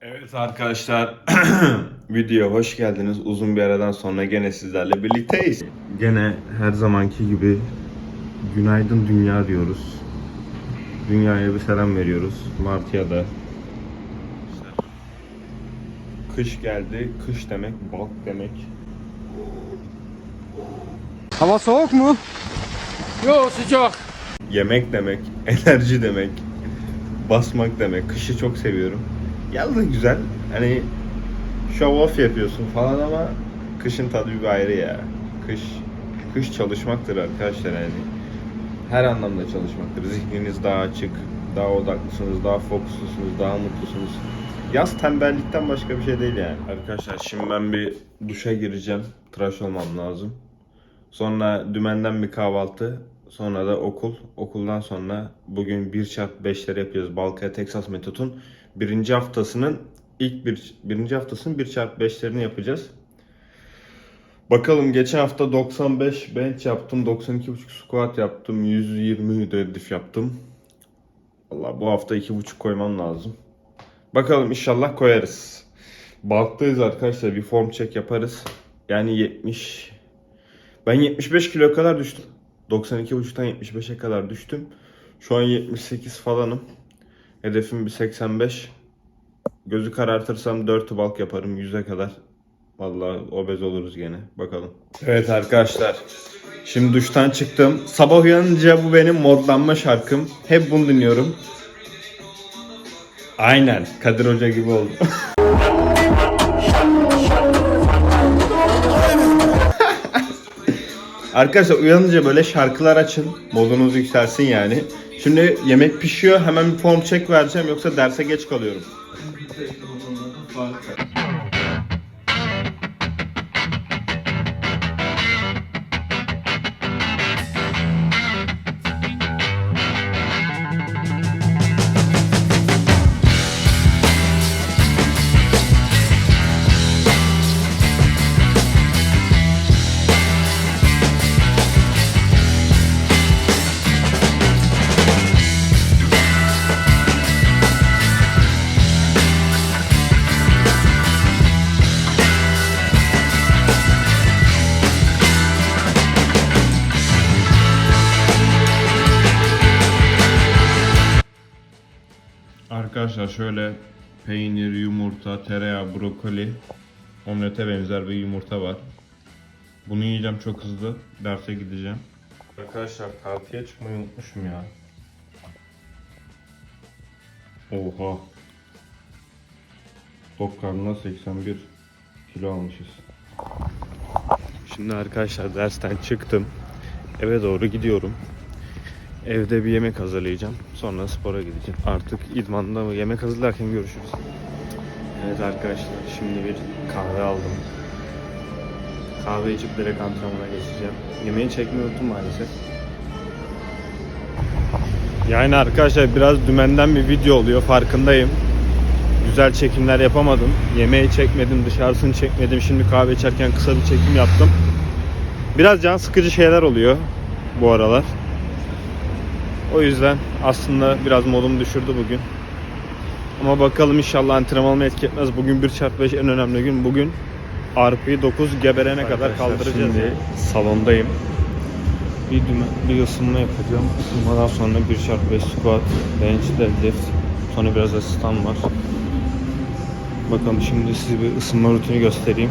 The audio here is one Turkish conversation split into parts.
Evet arkadaşlar videoya hoş geldiniz. Uzun bir aradan sonra gene sizlerle birlikteyiz. Gene her zamanki gibi günaydın dünya diyoruz. Dünyaya bir selam veriyoruz. Martı'ya da. Kış geldi. Kış demek balk demek. Hava soğuk mu? Yo sıcak. Yemek demek, enerji demek, basmak demek. Kışı çok seviyorum. Yaz da güzel. Hani show off yapıyorsun falan ama kışın tadı bir ayrı ya. Kış kış çalışmaktır arkadaşlar yani. Her anlamda çalışmaktır. Zihniniz daha açık, daha odaklısınız, daha fokuslusunuz, daha mutlusunuz. Yaz tembellikten başka bir şey değil yani. Arkadaşlar şimdi ben bir duşa gireceğim. Tıraş olmam lazım. Sonra dümenden bir kahvaltı. Sonra da okul. Okuldan sonra bugün 1 çarp 5'leri yapıyoruz. Balkaya Texas Metod'un birinci haftasının ilk bir, birinci haftasının 1 çarp 5'lerini yapacağız. Bakalım geçen hafta 95 bench yaptım. 92,5 squat yaptım. 120 deadlift yaptım. Allah bu hafta 2,5 koymam lazım. Bakalım inşallah koyarız. Bulktayız arkadaşlar. Bir form check yaparız. Yani 70 ben 75 kilo kadar düştüm. 92,5'tan 75'e kadar düştüm. Şu an 78 falanım. Hedefim bir 85. Gözü karartırsam 4 balk yaparım 100'e kadar. Vallahi obez oluruz gene. Bakalım. Evet arkadaşlar. Şimdi duştan çıktım. Sabah uyanınca bu benim modlanma şarkım. Hep bunu dinliyorum. Aynen. Kadir Hoca gibi oldu. Arkadaşlar uyanınca böyle şarkılar açın. Modunuz yükselsin yani. Şimdi yemek pişiyor. Hemen bir form check vereceğim yoksa derse geç kalıyorum. Arkadaşlar şöyle peynir, yumurta, tereyağı, brokoli, omlete benzer bir yumurta var. Bunu yiyeceğim çok hızlı. Derse gideceğim. Arkadaşlar tartıya çıkmayı unutmuşum ya. Oha. Tok karnına 81 kilo almışız. Şimdi arkadaşlar dersten çıktım. Eve doğru gidiyorum. Evde bir yemek hazırlayacağım. Sonra spora gideceğim. Artık idmanda yemek hazırlarken görüşürüz. Evet arkadaşlar şimdi bir kahve aldım. Kahve içip direkt antrenmana geçeceğim. Yemeği çekmeyi unuttum maalesef. Yani arkadaşlar biraz dümenden bir video oluyor farkındayım. Güzel çekimler yapamadım. Yemeği çekmedim, dışarısını çekmedim. Şimdi kahve içerken kısa bir çekim yaptım. Biraz can sıkıcı şeyler oluyor bu aralar. O yüzden aslında biraz modumu düşürdü bugün. Ama bakalım inşallah antrenmanımı etki etmez. Bugün 1 çarpı 5 en önemli gün. Bugün RP'yi 9 geberene kadar kaldıracağız. Şimdi salondayım. Bir, düme, bir ısınma yapacağım. Isınmadan sonra 1 çarpı 5 squat, bench, deadlift. Sonra biraz asistan var. Bakalım şimdi size bir ısınma rutini göstereyim.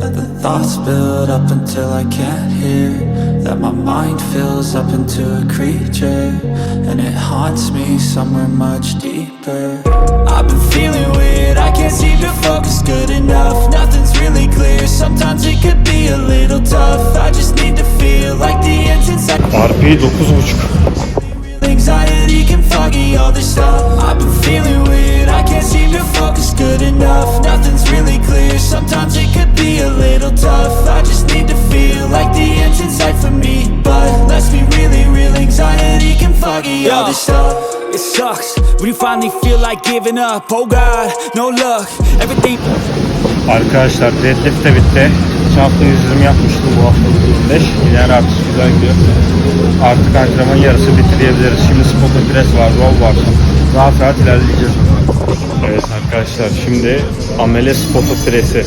that the thoughts build up until I can't hear. That my mind fills up into a creature and it haunts me somewhere much deeper. I've been feeling weird, I can't seem to focus good enough. Nothing's really clear, sometimes it could be a little tough. I just need to feel like the end's inside. RP 9.5. Anxiety foggy all this stuff. I've been feeling weird, I can't seem to focus good enough. Nothing's really clear, sometimes it could be a little tough. I just need to feel like the end's in sight for me. But let's be really real, anxiety can foggy all this stuff. It sucks when you finally feel like giving up. Oh God, no luck, everything Arkadaşlar deadlift de bitti. Geçen hafta 120 yapmıştım bu hafta 25. Yani artık güzel gidiyor. Artık antrenmanın yarısı bitti diyebiliriz. Şimdi spot press var, row var. Rahat rahat ilerleyeceğiz. Evet arkadaşlar şimdi amele spot press'i.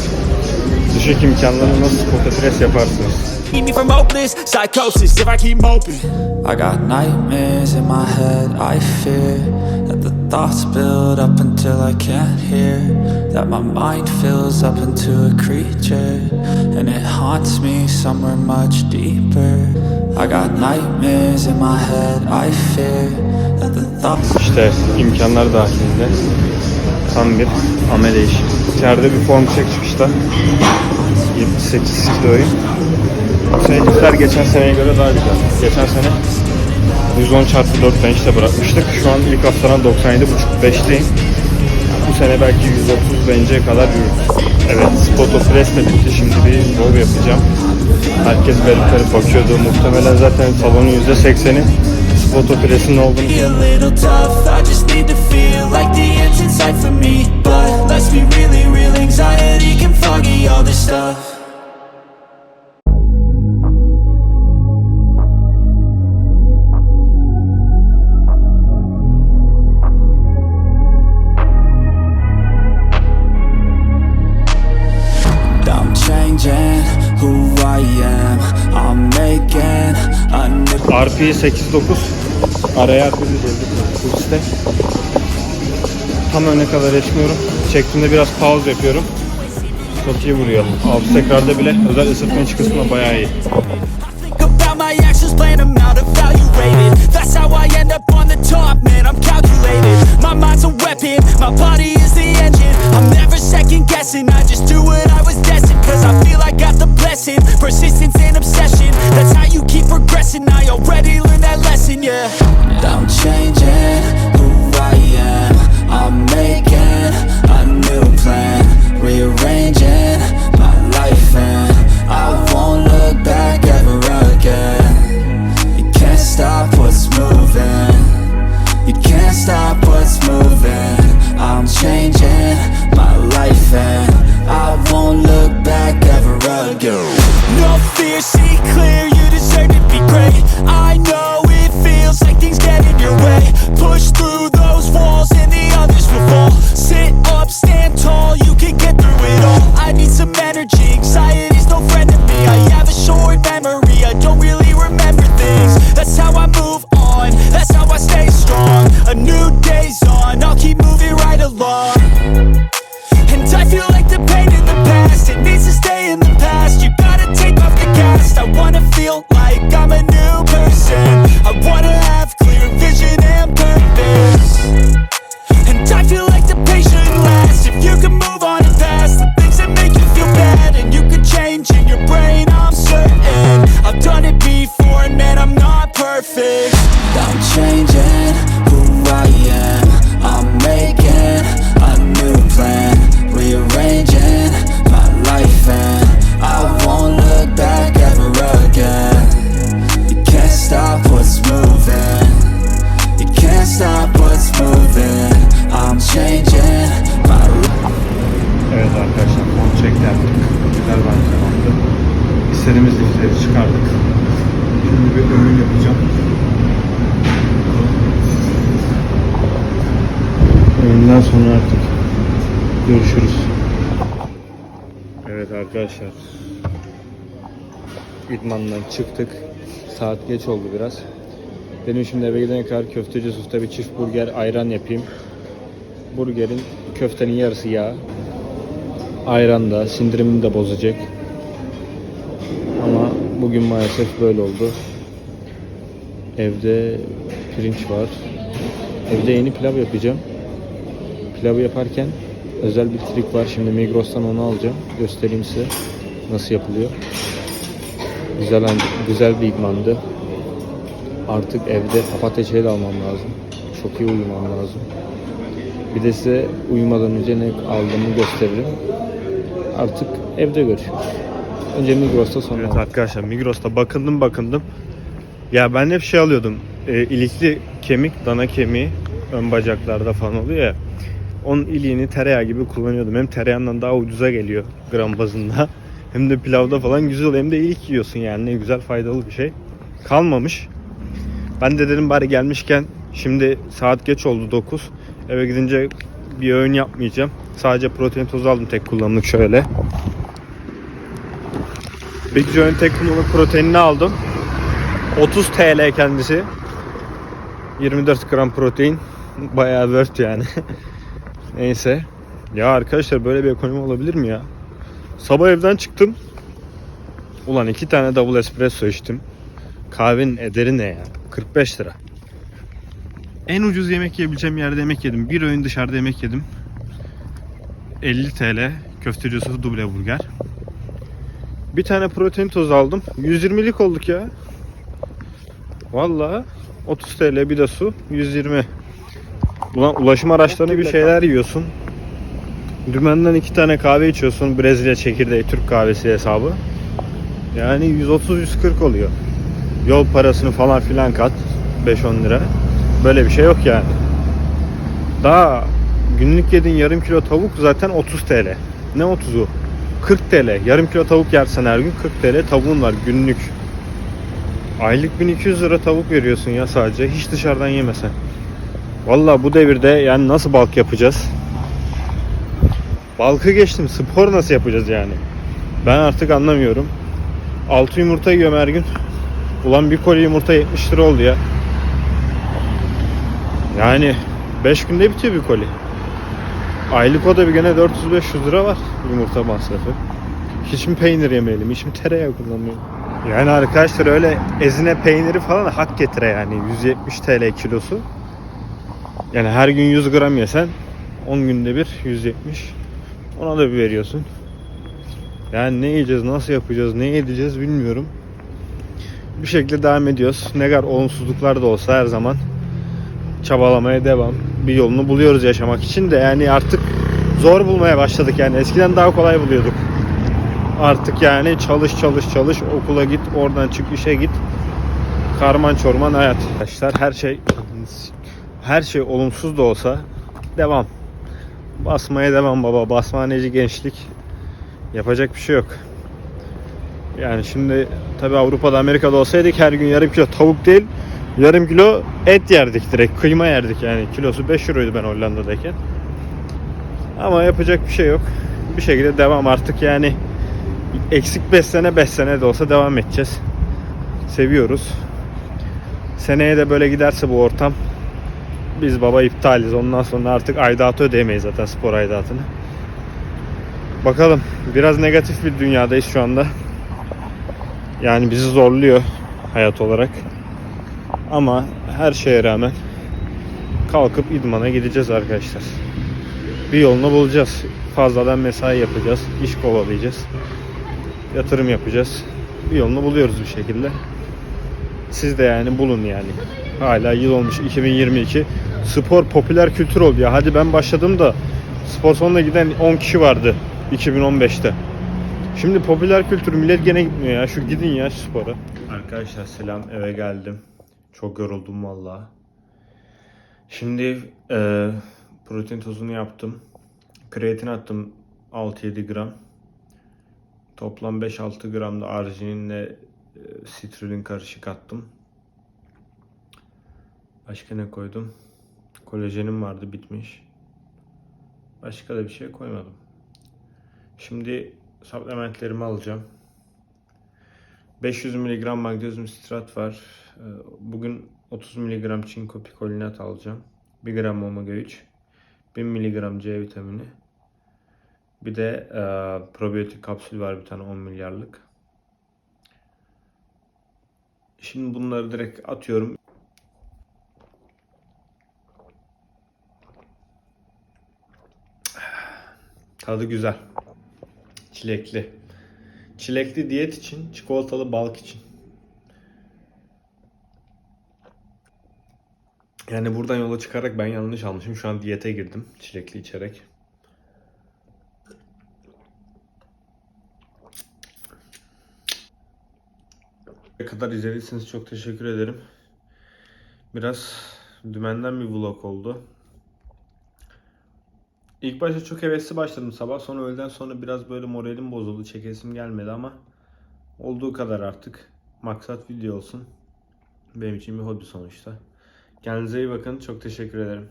Düşük imkanlarla nasıl spot press yaparsınız? keep me from hopeless psychosis if I keep moping. I got nightmares in my head, I fear that the thoughts build up until I can't hear. That my mind fills up into a creature and it haunts me somewhere much deeper. I got nightmares in my head, I fear that the thoughts. İşte imkanlar dahilinde tam bir amele işi. İçeride bir form çek çıkışta 78 kiloyu. Bu senekiler geçen seneye göre daha güzel. Geçen sene 110 çarpı 4 bench'te bırakmıştık. Şu an ilk haftadan 97.5 5'teyim. Bu sene belki 130 bench'e kadar yürür. Evet, Spoto Press de bitti. Şimdi bir row yapacağım. Herkes garip garip bakıyordu. Muhtemelen zaten salonun %80'i Spoto Press'in olduğunu let's be really real, anxiety can foggy all this stuff. RP 89 araya RP full stack. Tam öne kadar etmiyorum. Çektiğimde biraz pause yapıyorum. Çok iyi vuruyor. Alt tekrarda bile özel ısıtma iç kısmına bayağı iyi. That's how I end up on the top, man. I'm My mind's a weapon, my body is the engine. I'm never second guessing, I just do what I was destined. Cause I feel I got the blessing, persistence arkadaşlar. İdmandan çıktık. Saat geç oldu biraz. Benim şimdi eve gidene kadar köfteci Yusuf'ta bir çift burger ayran yapayım. Burgerin köftenin yarısı yağ. Ayran da sindirimini de bozacak. Ama bugün maalesef böyle oldu. Evde pirinç var. Evde yeni pilav yapacağım. Pilavı yaparken özel bir trik var. Şimdi Migros'tan onu alacağım. Göstereyim size nasıl yapılıyor. Güzel güzel bir idmandı. Artık evde papatya almam lazım. Çok iyi uyumam lazım. Bir de size uyumadan önce ne aldığımı gösteririm. Artık evde görüşürüz. Önce Migros'ta sonra. Evet arkadaşlar Migros'ta bakındım bakındım. Ya ben hep şey alıyordum. E, ilikli kemik, dana kemiği ön bacaklarda falan oluyor ya. Onun iliğini tereyağı gibi kullanıyordum. Hem tereyağından daha ucuza geliyor gram bazında. Hem de pilavda falan güzel. Hem de ilik yiyorsun yani. Ne güzel faydalı bir şey. Kalmamış. Ben de dedim bari gelmişken şimdi saat geç oldu 9. Eve gidince bir öğün yapmayacağım. Sadece protein tozu aldım tek kullanımlık şöyle. Big Joe'nun tek kullanımlık proteinini aldım. 30 TL kendisi. 24 gram protein. Bayağı worth yani. Neyse. Ya arkadaşlar böyle bir ekonomi olabilir mi ya? Sabah evden çıktım. Ulan iki tane double espresso içtim. Kahvenin ederi ne ya? 45 lira. En ucuz yemek yiyebileceğim yerde yemek yedim. Bir öğün dışarıda yemek yedim. 50 TL köfteci Yusuf duble burger. Bir tane protein tozu aldım. 120'lik olduk ya. Vallahi 30 TL bir de su 120. Ulan ulaşım araçlarına bir şeyler yiyorsun. Dümenden iki tane kahve içiyorsun. Brezilya çekirdeği Türk kahvesi hesabı. Yani 130-140 oluyor. Yol parasını falan filan kat. 5-10 lira. Böyle bir şey yok yani. Daha günlük yediğin yarım kilo tavuk zaten 30 TL. Ne 30'u? 40 TL. Yarım kilo tavuk yersen her gün 40 TL tavuğun var günlük. Aylık 1200 lira tavuk veriyorsun ya sadece. Hiç dışarıdan yemesen. Vallahi bu devirde yani nasıl balk yapacağız? Balkı geçtim. Spor nasıl yapacağız yani? Ben artık anlamıyorum. 6 yumurta yiyorum her gün. Ulan bir koli yumurta 70 lira oldu ya. Yani 5 günde bitiyor bir koli. Aylık o da bir gene 400-500 lira var yumurta masrafı. Hiç mi peynir yemeyelim, hiç mi tereyağı kullanmayalım? Yani arkadaşlar öyle ezine peyniri falan hak getire yani 170 TL kilosu. Yani her gün 100 gram yesen 10 günde bir 170. Ona da bir veriyorsun. Yani ne yiyeceğiz, nasıl yapacağız, ne edeceğiz bilmiyorum. Bir şekilde devam ediyoruz. Ne kadar olumsuzluklar da olsa her zaman çabalamaya devam. Bir yolunu buluyoruz yaşamak için de yani artık zor bulmaya başladık yani. Eskiden daha kolay buluyorduk. Artık yani çalış çalış çalış okula git oradan çık işe git. Karman çorman hayat. Arkadaşlar her şey her şey olumsuz da olsa devam. Basmaya devam baba. Basmaneci gençlik. Yapacak bir şey yok. Yani şimdi tabi Avrupa'da Amerika'da olsaydık her gün yarım kilo tavuk değil yarım kilo et yerdik direkt kıyma yerdik yani kilosu 5 euroydu ben Hollanda'dayken. Ama yapacak bir şey yok. Bir şekilde devam artık yani eksik 5 sene 5 sene de olsa devam edeceğiz. Seviyoruz. Seneye de böyle giderse bu ortam biz baba iptaliz. Ondan sonra artık aidatı ödeyemeyiz zaten spor aidatını. Bakalım. Biraz negatif bir dünyadayız şu anda. Yani bizi zorluyor hayat olarak. Ama her şeye rağmen kalkıp idmana gideceğiz arkadaşlar. Bir yolunu bulacağız. Fazladan mesai yapacağız. iş kovalayacağız. Yatırım yapacağız. Bir yolunu buluyoruz bir şekilde. Siz de yani bulun yani. Hala yıl olmuş 2022. Spor popüler kültür oldu ya. Hadi ben başladım da spor salonuna giden 10 kişi vardı 2015'te. Şimdi popüler kültür millet gene gitmiyor ya. Şu gidin ya spora. Arkadaşlar selam eve geldim. Çok yoruldum valla. Şimdi e, protein tozunu yaptım. Kreatin attım 6-7 gram. Toplam 5-6 gram da argininle e, sitrulin karışık attım. Başka ne koydum? Kolajenim vardı bitmiş. Başka da bir şey koymadım. Şimdi supplementlerimi alacağım. 500 mg magnezyum sitrat var. Ee, Bugün 30 mg çinko pikolinat alacağım. 1 gram omega 3. 1000 mg C vitamini. Bir de e, probiyotik kapsül var bir tane 10 milyarlık. Şimdi bunları direkt atıyorum. Tadı güzel. Çilekli. Çilekli diyet için, çikolatalı balık için. Yani buradan yola çıkarak ben yanlış almışım. Şu an diyete girdim. Çilekli içerek. Ne kadar izlediyseniz çok teşekkür ederim. Biraz dümenden bir vlog oldu. İlk başta çok hevesli başladım sabah. Sonra öğleden sonra biraz böyle moralim bozuldu. Çekesim gelmedi ama olduğu kadar artık. Maksat video olsun. Benim için bir hobi sonuçta. Kendinize iyi bakın. Çok teşekkür ederim.